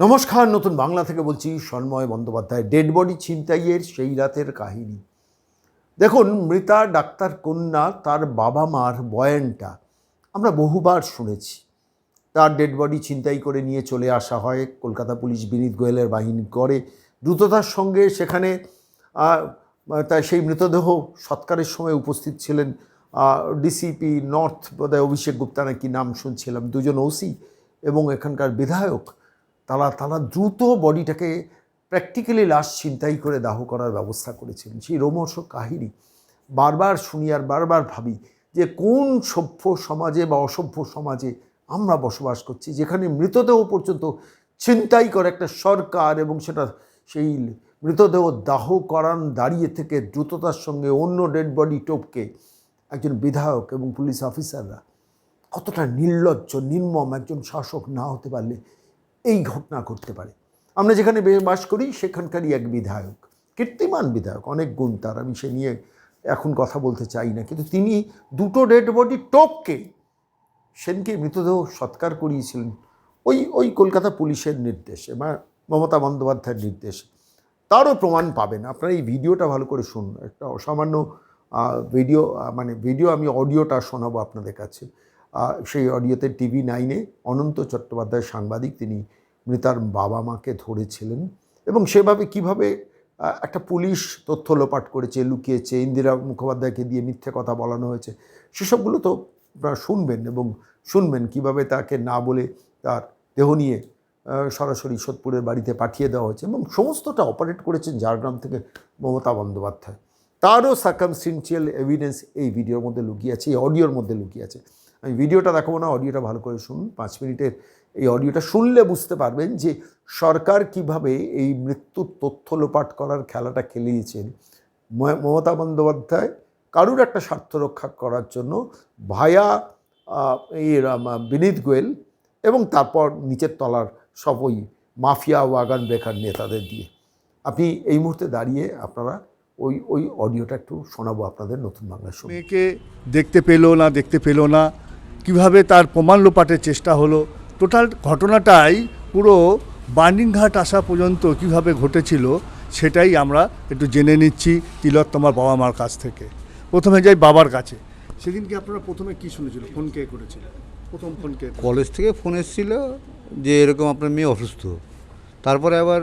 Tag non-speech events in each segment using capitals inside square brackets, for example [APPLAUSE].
নমস্কার, নতুন বাংলা থেকে বলছি সন্ময় বন্দ্যোপাধ্যায় ডেড বডি ছিনতাইয়ের সেই রাতের কাহিনী। দেখুন, মৃতা ডাক্তার কন্যা, তার বাবা মার বয়ানটা আমরা বহুবার শুনেছি। তার ডেড বডি ছিনতাই করে নিয়ে চলে আসা হয়, কলকাতা পুলিশ বিনীত গোয়েলের বাহিনী করে। দ্রুততার সঙ্গে সেখানে তাই সেই মৃতদেহ সৎকারের সময় উপস্থিত ছিলেন ডিসিপি নর্থ বোধহয় অভিষেক গুপ্তা নাকি নাম শুনছিলাম, দুজন ওসি এবং এখানকার বিধায়ক তারা তারা দ্রুত বডিটাকে প্র্যাকটিক্যালি লাশ ছিনতাই করে দাহ করার ব্যবস্থা করেছিলেন সেই রোমহর্ষ কাহিনী বারবার শুনি আর বারবার ভাবি যে কোন সভ্য সমাজে বা অসভ্য সমাজে আমরা বসবাস করছি, যেখানে মৃতদেহ পর্যন্ত ছিনতাই করে একটা সরকার এবং সেটা সেই মৃতদেহ দাহ করান দাঁড়িয়ে থেকে দ্রুততার সঙ্গে অন্য ডেড বডি টোপকে একজন বিধায়ক এবং পুলিশ অফিসাররা কতটা নির্লজ্জ, নির্মম একজন শাসক না হতে পারলে এই ঘটনা ঘটতে পারে। আমরা যেখানে বাস করি, সেখানকারই এক বিধায়ক, কীর্তিমান বিধায়ক, অনেক গুণ তার। আমি সে নিয়ে এখন কথা বলতে চাই না, কিন্তু তিনি দুটো ডেড বডি টপকে সেনকে মৃতদেহ সৎকার করিয়েছিলেন ওই ওই কলকাতা পুলিশের নির্দেশে বা মমতা বন্দ্যোপাধ্যায়ের নির্দেশে। তারও প্রমাণ পাবেন। আপনারা এই ভিডিওটা ভালো করে শুনুন। একটা অসামান্য ভিডিও মানে ভিডিও আমি, অডিওটা শোনাবো আপনাদের কাছে। সেই অডিওতে টিভি নাইনে অনন্ত চট্টোপাধ্যায় সাংবাদিক তিনি মৃতার বাবা মাকে ধরেছিলেন এবং সেভাবে কীভাবে একটা পুলিশ তথ্য লোপাট করেছে, লুকিয়েছে, ইন্দিরা মুখোপাধ্যায়কে দিয়ে মিথ্যে কথা বলানো হয়েছে, সেসবগুলো তো আপনারা শুনবেন এবং শুনবেন কীভাবে তাকে না বলে তার দেহ নিয়ে সরাসরি সোদপুরের বাড়িতে পাঠিয়ে দেওয়া হয়েছে এবং সমস্তটা অপারেট করেছেন ঝাড়গ্রাম থেকে মমতা বন্দ্যোপাধ্যায়। তারও সার্কামস্টেন্সিয়াল এভিডেন্স এই ভিডিওর মধ্যে লুকিয়ে আছে, এই অডিওর মধ্যে লুকিয়ে আছে। আমি ভিডিওটা দেখাবো না, অডিওটা ভালো করে শুনুন। পাঁচ মিনিটের এই অডিওটা শুনলে বুঝতে পারবেন যে সরকার কীভাবে এই মৃত্যুর তথ্য লোপাট করার খেলাটা খেলিয়েছেন। মমতা বন্দ্যোপাধ্যায় কারুর একটা স্বার্থ রক্ষা করার জন্য ভায়া এই বিনীত গোয়েল এবং তারপর নিচের তলার সব ওই মাফিয়া ওয়াগান বেকার নেতাদের দিয়ে। আপনি এই মুহূর্তে দাঁড়িয়ে আপনারা ওই ওই অডিওটা একটু শোনাবো আপনাদের নতুন বাংলা মেয়েকে দেখতে পেল না, দেখতে পেল না কীভাবে তার প্রমাণ লোপাটের চেষ্টা হলো? টোটাল ঘটনাটাই পুরো বার্নিংঘাট আসা পর্যন্ত কীভাবে ঘটেছিল সেটাই আমরা একটু জেনে নিচ্ছি তিলোত্তমার বাবা মার কাছ থেকে। প্রথমে যাই বাবার কাছে। সেদিনকে আপনারা প্রথমে কি শুনেছিল? ফোন কে করেছিল? প্রথম ফোন কে কলেজ থেকে ফোন এসেছিল যে এরকম আপনার মেয়ে অসুস্থ। তারপরে আবার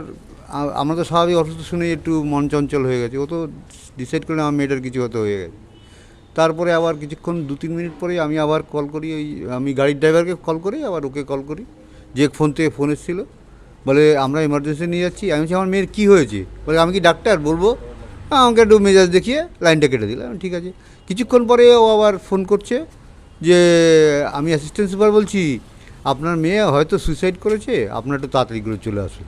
আমরা তো স্বাভাবিক অসুস্থ শুনে একটু মন চঞ্চল হয়ে গেছে। ও তো ডিসাইড করলে আমার মেয়েটার কিছু হতে হয়ে গেছে। তারপরে আবার কিছুক্ষণ দু তিন মিনিট পরে আমি আবার কল করি ওই আমি গাড়ির ড্রাইভারকে কল করি আবার ওকে কল করি। যে ফোন থেকে ফোন এসেছিল বলে আমরা এমার্জেন্সি নিয়ে যাচ্ছি। আমি বলছি আমার মেয়ের কী হয়েছে? বলে আমি কি ডাক্তার? বলব "হ্যাঁ, আমাকে একটু মেজাজ দেখিয়ে লাইনটা কেটে দিলাম ঠিক আছে। কিছুক্ষণ পরে ও আবার ফোন করছে যে আমি অ্যাসিস্ট্যান্ট সুপার বলছি আপনার মেয়ে হয়তো সুইসাইড করেছে আপনার একটু তাড়াতাড়ি করে চলে আসুন।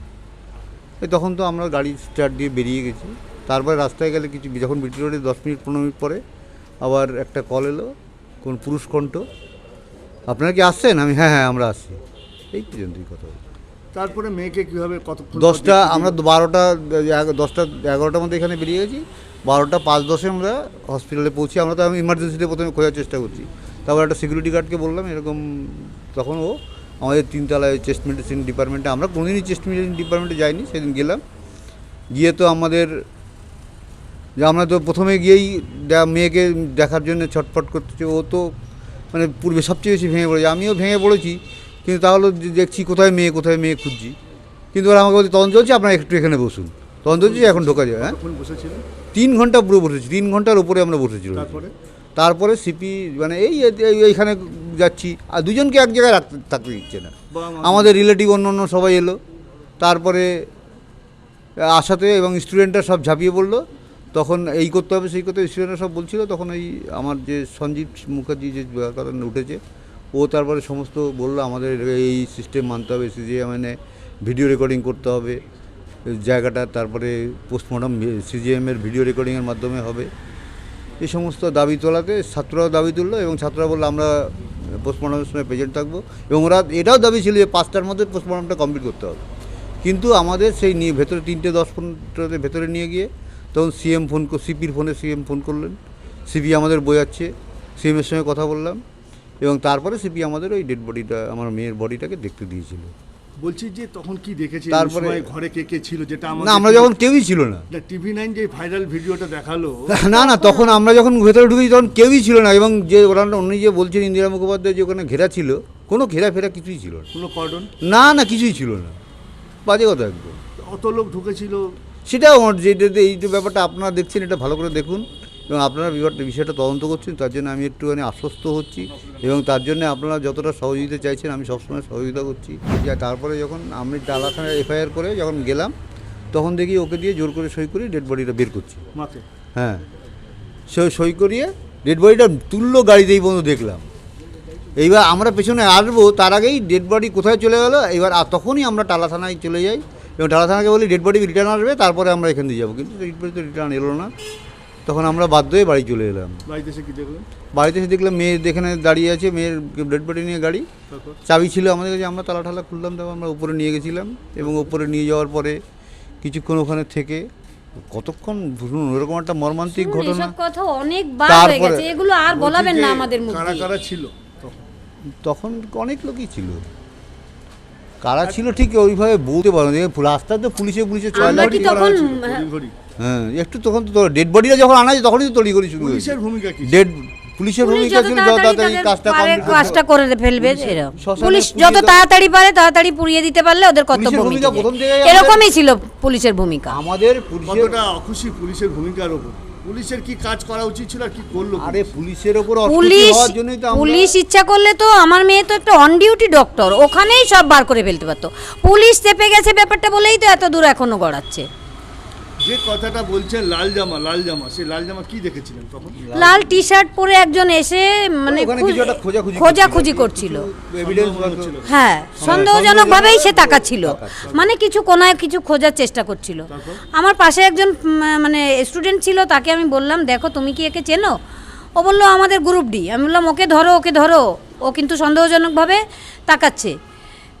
এই তখন তো আমরা গাড়ি স্টার্ট দিয়ে বেরিয়ে গেছি। তারপরে রাস্তায় গেলে কিছু যখন বিটি রোডে দশ মিনিট পনেরো মিনিট পরে আবার একটা কল এলো কোন পুরুষ কণ্ঠ। আপনারা কি আসছেন? আমি হ্যাঁ হ্যাঁ আমরা আসছি। এই পর্যন্তই কথা। তারপরে মেয়েকে কীভাবে কত দশটা আমরা বারোটা দশটা এগারোটার মধ্যে এখানে বেরিয়ে গেছি। বারোটা পাঁচ দশে আমরা হসপিটালে পৌঁছি। আমরা তো আমি ইমার্জেন্সিতে প্রথমে খোঁজার চেষ্টা করছি। তারপর একটা সিকিউরিটি গার্ডকে বললাম এরকম তখন ও আমাদের তিনতলায় চেস্ট মেডিসিন ডিপার্টমেন্টে আমরা কোনোদিনই চেস্ট মেডিসিন ডিপার্টমেন্টে যাইনি সেদিন গেলাম। গিয়ে তো আমাদের যে আমরা তো প্রথমে গিয়েই মেয়েকে দেখার জন্য ছটফট করতেছে। ও তো মানে পূর্বে সবচেয়ে বেশি ভেঙে পড়েছে। আমিও ভেঙে পড়েছি কিন্তু তাহলে দেখছি কোথায় মেয়ে কোথায় মেয়ে খুঁজছি। কিন্তু ওরা আমাকে বলছে তখন চলছে আপনারা একটু এখানে বসুন। তখন চলছে এখন ঢোকা যায় হ্যাঁ? তিন ঘণ্টা পুরো বসেছি। তিন ঘণ্টার উপরে আমরা বসেছিলাম। তারপরে? তারপরে সিপি মানে এই এই- এইখানে যাচ্ছি। আর দুজনকে এক জায়গায় রাখতে থাকতে দিচ্ছে না। আমাদের রিলেটিভ অন্য অন্য সবাই এলো। তারপরে আসাতে এবং স্টুডেন্টরা সব ঝাঁপিয়ে পড়ল। তখন এই করতে হবে, সেই করতে হবে। স্টুডেন্টরা সব বলছিল, তখন এই আমার যে সঞ্জীব মুখার্জি যে কথা উঠেছে, ও তারপরে সমস্ত বলল, আমাদের এই সিস্টেম মানতে হবে সিজিএ মানে ভিডিও রেকর্ডিং করতে হবে, জায়গাটা, তারপরে পোস্টমর্টম সিজিএমের ভিডিও রেকর্ডিংয়ের মাধ্যমে হবে। এই সমস্ত দাবি তোলাতে ছাত্ররাও দাবি তুললো এবং ছাত্ররা বলল, আমরা পোস্টমর্টমের সময় প্রেজেন্ট থাকব। এবং ওরা এটাও দাবি ছিল যে পাঁচটার মধ্যে পোস্টমর্টমটা কমপ্লিট করতে হবে। কিন্তু আমাদের সেই নিয়ে ভেতরে তিনটে, দশ পনেরোতে ভেতরে নিয়ে গিয়ে তখন সিএম ফোন সিপির ফোনে সিএম ফোন করলেন। সিপি আমাদের বোঝাচ্ছে। সিএমের সঙ্গে কথা বললাম। এবং তারপরে সিপি আমাদের ওই ডেড বডিটা আমার মেয়ের বডিটাকে দেখতে দিয়েছিল। বলছি যে তখন কি দেখেছি তারপরে- ঘরে কে কে ছিল? যেটা না আমরা যখন কেউই ছিল না। টিভি নাইন যে ভাইরাল ভিডিওটা দেখাল। [LAUGHS] না না তখন আমরা যখন ভেতরে ঢুকেছি তখন কেউই ছিল না। এবং যে ওরা উনি যে বলছেন ইন্দিরা মুখোপাধ্যায় যে ওখানে ঘেরা ছিল কোনো ঘেরা ফেরা কিছুই ছিল না। কোনো কর্ডন না না কিছুই ছিল না। বাজে কথা একদম। অত লোক ঢুকেছিল। সেটাও আমার যেটা এই যে ব্যাপারটা আপনারা দেখছেন এটা ভালো করে দেখুন। এবং আপনারা বিবাদ- বিষয়টা তদন্ত করছেন তার জন্য আমি একটুখানি আশ্বস্ত হচ্ছি। এবং তার জন্য আপনারা যতটা সহযোগিতা চাইছেন আমি সবসময় সহযোগিতা করছি। তারপরে যখন আমি ডালাখানায় এফআইআর করে যখন গেলাম তখন দেখি ওকে দিয়ে জোর করে সই করে ডেড বডিটা বের করছি। হ্যাঁ। সে সই করিয়ে ডেড বডিটা তুললো গাড়িতেই পর্যন্ত দেখলাম। এইবার আমরা পেছনে আসব তার আগেই ডেড বডি কোথায় চলে গেলো? এবার আর তখনই আমরা টালা থানায় চলে যাই। এবং টালা থানাকে বলি ডেড বডি রিটার্ন আসবে তারপরে আমরা এখান দিয়ে যাব। কিন্তু ডেড বডি তো রিটার্ন এলো না। তখন আমরা বাধ্য হয়ে বাড়ি চলে এলাম। বাড়িতে এসে কি দেখলেন? বাড়িতে এসে দেখলাম মেয়ে এখানে দাঁড়িয়ে আছে মেয়ের ডেড বডি নিয়ে গাড়ি। চাবি ছিল আমাদের কাছে আমরা তালা ঠালা খুললাম তারপর আমরা উপরে নিয়ে গেছিলাম এবং উপরে নিয়ে যাওয়ার পরে কিছুক্ষণ ওখানে থেকে কতক্ষণ শুনুন ওরকম একটা মর্মান্তিক ঘটনা। কথা অনেক বার হয়ে তারপরে- গেছে এগুলো আর বলাবেন না আমাদের মুখ। কারা কারা ছিল তখন? তখন অনেক লোকই ছিল। কারা ছিল ঠিক ওইভাবে বলতে পারো রাস্তা তো পুলিশে পুলিশে ঘড়ি হ্যাঁ। একটু তখন তো ডেড বডিটা যখন আনা যায় তখনই তো তড়িঘড়ি শুরু পুলিশের ভূমিকা কি? ডেড পুলিশের পুলিশ ভূমিকা ছিল যত তাড়াতাড়ি কাজটা কাজটা করে ফেলবে এরকম পুলিশ যত তাড়াতাড়ি পারে তাড়াতাড়ি পুড়িয়ে দিতে পারলে ওদের কর্তব্য এরকমই ছিল পুলিশের ভূমিকা। আমাদের পুলিশের কতটা অখুশি পুলিশের ভূমিকার ওপর পুলিশের কি কাজ করা উচিত ছিল আর কি করল আরে পুলিশের উপর পুলিশ হওয়ার জন্যই তো আমরা পুলিশ ইচ্ছা করলে তো আমার মেয়ে তো একটা অন ডিউটি ডক্টর ওখানেই সব বার করে ফেলতে পারতো। পুলিশ চেপে গেছে ব্যাপারটা বলেই তো এত দূর এখনও গড়াচ্ছে। যে কথাটা বলছেন লাল জামা লাল জামা সেই লাল জামা কি দেখেছিলেন তখন? লাল টি শার্ট পরে একজন এসে মানে কিছু একটা খোঁজাখুঁজি খোঁজাখুঁজি করছিল। হ্যাঁ সন্দেহজনক ভাবেই সে তাকাচ্ছিল। মানে কিছু কোনায় কিছু খোঁজার চেষ্টা করছিল। আমার পাশে একজন মানে স্টুডেন্ট ছিল তাকে আমি বললাম দেখো তুমি কি একে চেনো? ও বলল আমাদের গ্রুপ ডি আমি বললাম ওকে ধরো ওকে ধরো। ও কিন্তু সন্দেহজনকভাবে তাকাচ্ছে।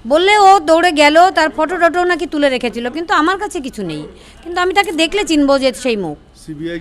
বললে ও দৌড়ে গেল, তার ফটো টটো নাকি তুলে রেখেছিল, কিন্তু আমার কাছে কিছু নেই। কিন্তু আমি তাকে দেখলে চিনবো যে সেই মুখ। সিবিআই